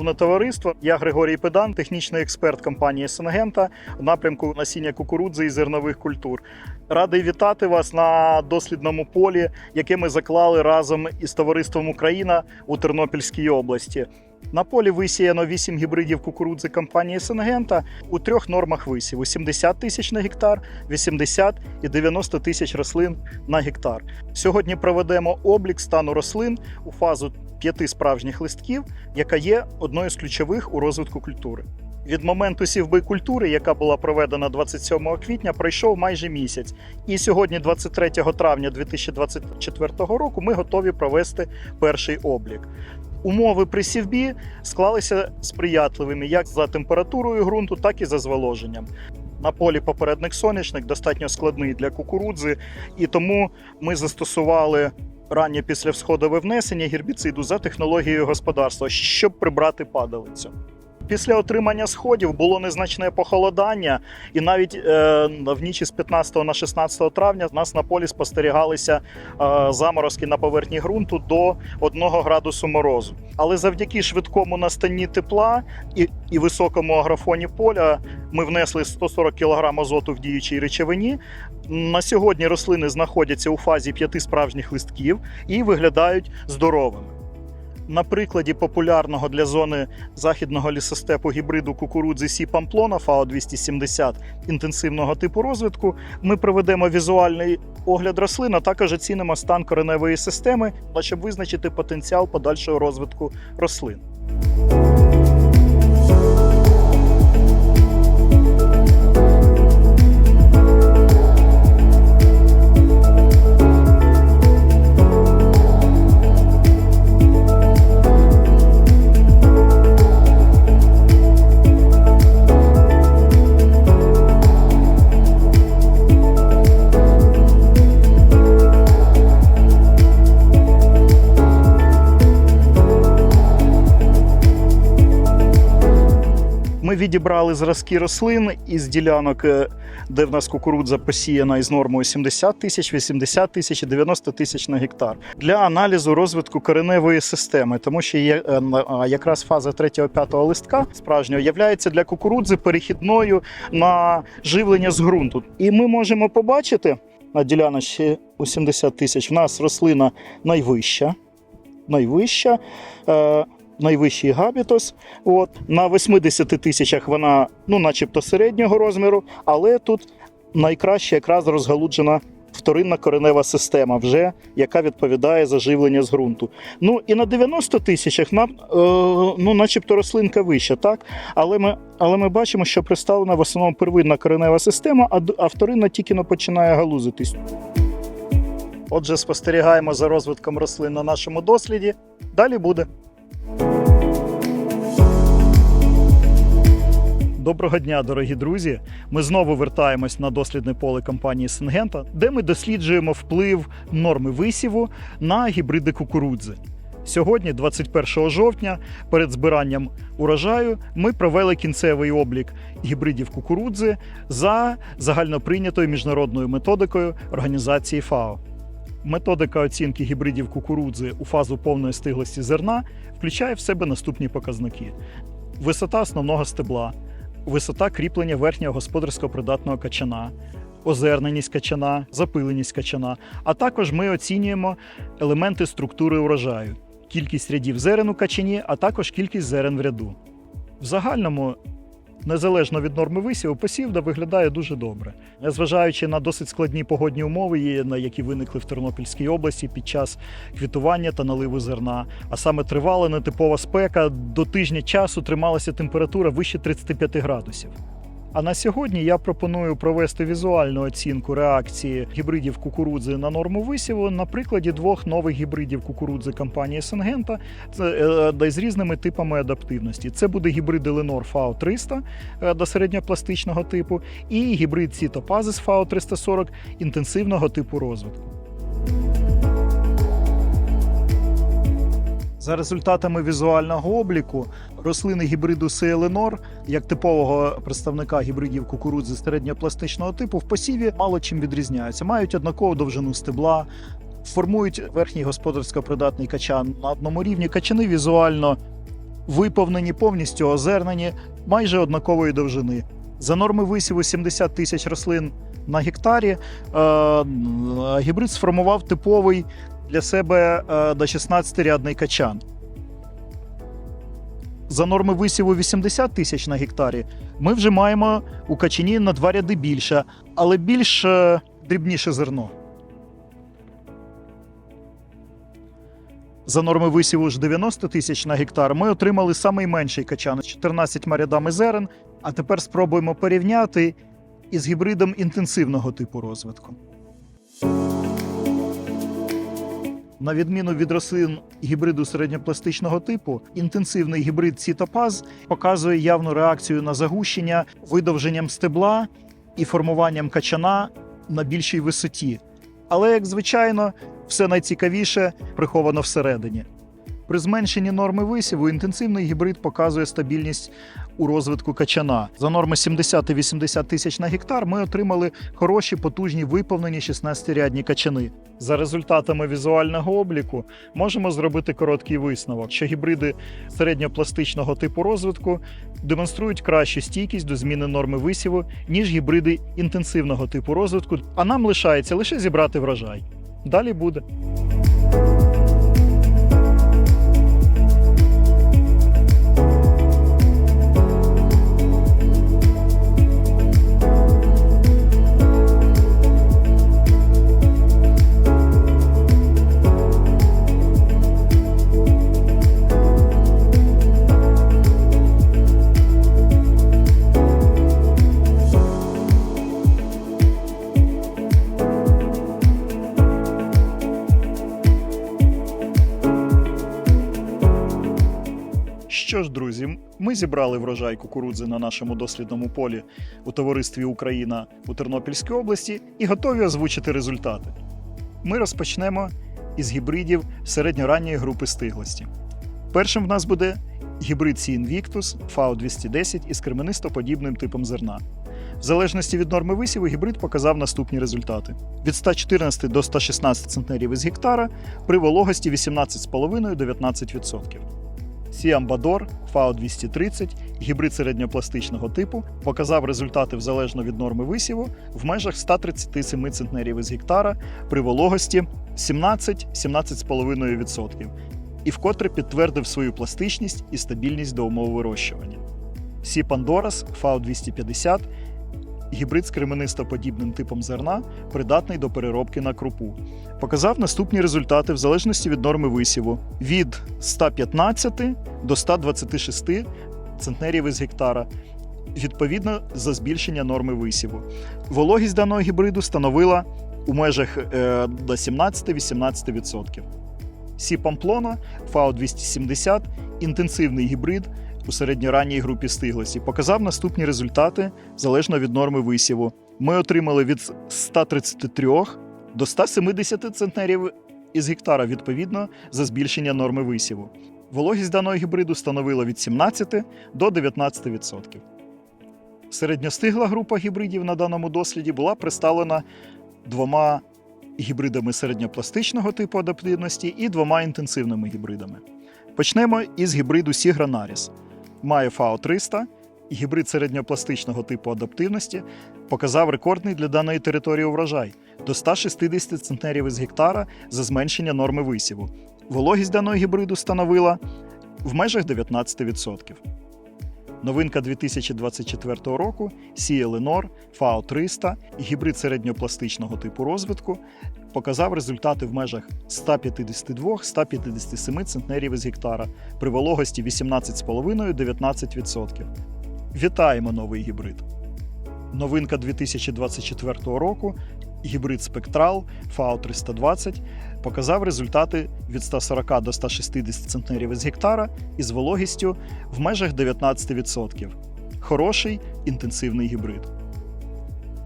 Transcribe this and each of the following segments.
шановне товариство. Я Григорій Педан, технічний експерт компанії Сингента в напрямку насіння кукурудзи і зернових культур. Радий вітати вас на дослідному полі, яке ми заклали разом із товариством Україна у Тернопільській області. На полі висіяно 8 гібридів кукурудзи компанії Сингента у трьох нормах висіву: 70 тисяч на гектар, 80 і 90 тисяч рослин на гектар. Сьогодні проведемо облік стану рослин у фазу п'яти справжніх листків, яка є одною з ключових у розвитку культури. Від моменту сівби культури, яка була проведена 27 квітня, пройшов майже місяць. І сьогодні, 23 травня 2024 року, ми готові провести перший облік. Умови при сівбі склалися сприятливими як за температурою ґрунту, так і за зволоженням. На полі попередник соняшник достатньо складний для кукурудзи, і тому ми застосували раннє післявсходове внесення гербіциду за технологією господарства, щоб прибрати падалицю. Після отримання сходів було незначне похолодання, і навіть е, в ніч з 15 на 16 травня нас на полі спостерігалися е, заморозки на поверхні ґрунту до 1 градусу морозу. Але завдяки швидкому настанні тепла і, і високому агрофоні поля ми внесли 140 кг азоту в діючій речовині. На сьогодні рослини знаходяться у фазі п'яти справжніх листків і виглядають здоровими. На прикладі популярного для зони західного лісостепу гібриду кукурудзи Сі Памплона ФАО 270 інтенсивного типу розвитку ми проведемо візуальний огляд рослин, а також оцінимо стан кореневої системи, щоб визначити потенціал подальшого розвитку рослин. Ми відібрали зразки рослин із ділянок, е, де в нас кукурудза посіяна із нормою 70 тисяч, 80 тисяч і 90 тисяч на гектар для аналізу розвитку кореневої системи, тому що є е, якраз фаза 3-5 листка справжнього являється для кукурудзи перехідною на живлення з ґрунту. І ми можемо побачити на діляночці у 70 тисяч в нас рослина найвища. Найвища. Найвищий габітос. От на 80 тисячах вона, ну, начебто, середнього розміру, але тут найкраще якраз розгалуджена вторинна коренева система, вже яка відповідає за живлення з ґрунту. Ну і на 90 тисячах нам, е, ну, начебто, рослинка вища, так? Але ми, але ми бачимо, що представлена в основному первинна коренева система, а, а вторинна тільки починає галузитись. Отже, спостерігаємо за розвитком рослин на нашому досліді. Далі буде. Доброго дня, дорогі друзі! Ми знову вертаємось на дослідне поле компанії Сингента, де ми досліджуємо вплив норми висіву на гібриди кукурудзи. Сьогодні, 21 жовтня, перед збиранням урожаю, ми провели кінцевий облік гібридів кукурудзи за загальноприйнятою міжнародною методикою організації ФАО. Методика оцінки гібридів кукурудзи у фазу повної стиглості зерна включає в себе наступні показники: висота основного стебла, висота кріплення верхнього господарського придатного качана, озерненість качана, запиленість качана. А також ми оцінюємо елементи структури урожаю, кількість рядів зерен у качані, а також кількість зерен в ряду. В загальному, незалежно від норми висіву, посівда виглядає дуже добре. Незважаючи на досить складні погодні умови, на які виникли в Тернопільській області під час квітування та наливу зерна, а саме тривала нетипова спека, до тижня часу трималася температура вище 35 градусів. А на сьогодні я пропоную провести візуальну оцінку реакції гібридів кукурудзи на норму висіву на прикладі двох нових гібридів кукурудзи компанії Сингента е, де з різними типами адаптивності. Це буде гібрид Elenor FAO 300 е, до середньопластичного типу і гібрид Cytopazis FAO 340 інтенсивного типу розвитку. За результатами візуального обліку, рослини гібриду Селенор, як типового представника гібридів кукурудзи середньопластичного типу, в посіві мало чим відрізняються. Мають однакову довжину стебла, формують верхній господарсько придатний качан на одному рівні. Качани візуально виповнені, повністю озернені, майже однакової довжини. За норми висіву 70 тисяч рослин на гектарі е, гібрид сформував типовий для себе е, до 16-рядний качан. За норми висіву 80 тисяч на гектарі ми вже маємо у качані на два ряди більше, але більш е, дрібніше зерно. За норми висіву ж 90 тисяч на гектар ми отримали самий менший качан з 14 рядами зерен. А тепер спробуємо порівняти із гібридом інтенсивного типу розвитку. На відміну від рослин гібриду середньопластичного типу, інтенсивний гібрид Цітопаз показує явну реакцію на загущення видовженням стебла і формуванням качана на більшій висоті. Але, як звичайно, все найцікавіше приховано всередині. При зменшенні норми висіву інтенсивний гібрид показує стабільність у розвитку качана. За норми 70 і 80 тисяч на гектар ми отримали хороші, потужні виповнені 16-рядні качани. За результатами візуального обліку можемо зробити короткий висновок, що гібриди середньопластичного типу розвитку демонструють кращу стійкість до зміни норми висіву, ніж гібриди інтенсивного типу розвитку, а нам лишається лише зібрати врожай. Далі буде. Що ж, друзі, ми зібрали врожай кукурудзи на нашому дослідному полі у товаристві Україна у Тернопільській області і готові озвучити результати. Ми розпочнемо із гібридів середньоранньої групи стиглості. Першим в нас буде гібрид C Invictus FAO 210 із кременистоподібним типом зерна. В залежності від норми висіву гібрид показав наступні результати: від 114 до 116 центнерів із гектара при вологості 18,5-19%. Сіамбадор FAO 230, гібрид середньопластичного типу, показав результати залежно від норми висіву в межах 137 центнерів із гектара при вологості 17-17,5% і вкотре підтвердив свою пластичність і стабільність до умов вирощування. Сі Пандорас FAO 250, гібрид з кременистоподібним типом зерна, придатний до переробки на крупу. Показав наступні результати в залежності від норми висіву від 115 до 126 центнерів із гектара, відповідно за збільшення норми висіву. Вологість даного гібриду становила у межах е, до 17-18%. Сі Памплона FAO 270 інтенсивний гібрид у середньоранній групі стиглості. Показав наступні результати залежно від норми висіву. Ми отримали від 133 до 170 центнерів із гектара відповідно за збільшення норми висіву. Вологість даного гібриду становила від 17 до 19%. Середньостигла група гібридів на даному досліді була представлена двома гібридами середньопластичного типу адаптивності і двома інтенсивними гібридами. Почнемо із гібриду Сігранаріс. Має ФАО 300, гібрид середньопластичного типу адаптивності показав рекордний для даної території врожай до 160 центнерів із гектара за зменшення норми висіву. Вологість даного гібриду становила в межах 19%. Новинка 2024 року Сі Еленор FAO 300 гібрид середньопластичного типу розвитку показав результати в межах 152-157 центнерів із гектара при вологості 18,5-19%. Вітаємо новий гібрид! Новинка 2024 року гібрид Спектрал FAO 320 показав результати від 140 до 160 центнерів із гектара із вологістю в межах 19%. Хороший інтенсивний гібрид.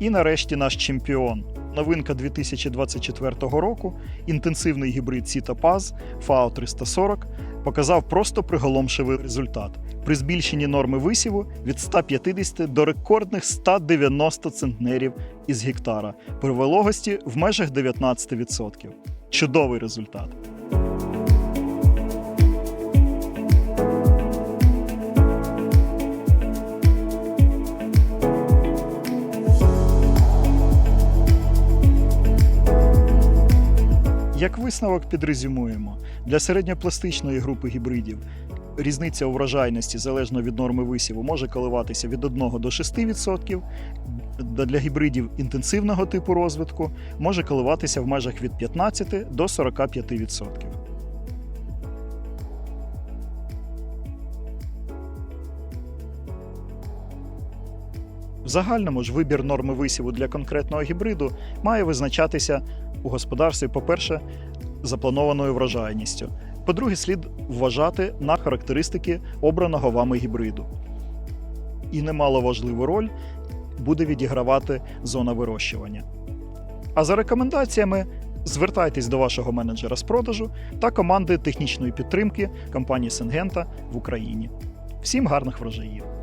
І нарешті наш чемпіон. Новинка 2024 року інтенсивний гібрид Сітопаз FAO 340 показав просто приголомшивий результат при збільшенні норми висіву від 150 до рекордних 190 центнерів із гектара при вологості в межах 19%. Чудовий результат. Як висновок підрезюмуємо, для середньопластичної групи гібридів різниця у врожайності залежно від норми висіву може коливатися від 1 до 6%. Для гібридів інтенсивного типу розвитку може коливатися в межах від 15 до 45%. В загальному ж вибір норми висіву для конкретного гібриду має визначатися у господарстві, по-перше, запланованою врожайністю. По-друге, слід вважати на характеристики обраного вами гібриду. І немало важливу роль буде відігравати зона вирощування. А за рекомендаціями звертайтесь до вашого менеджера з продажу та команди технічної підтримки компанії Сенгента в Україні. Всім гарних врожаїв!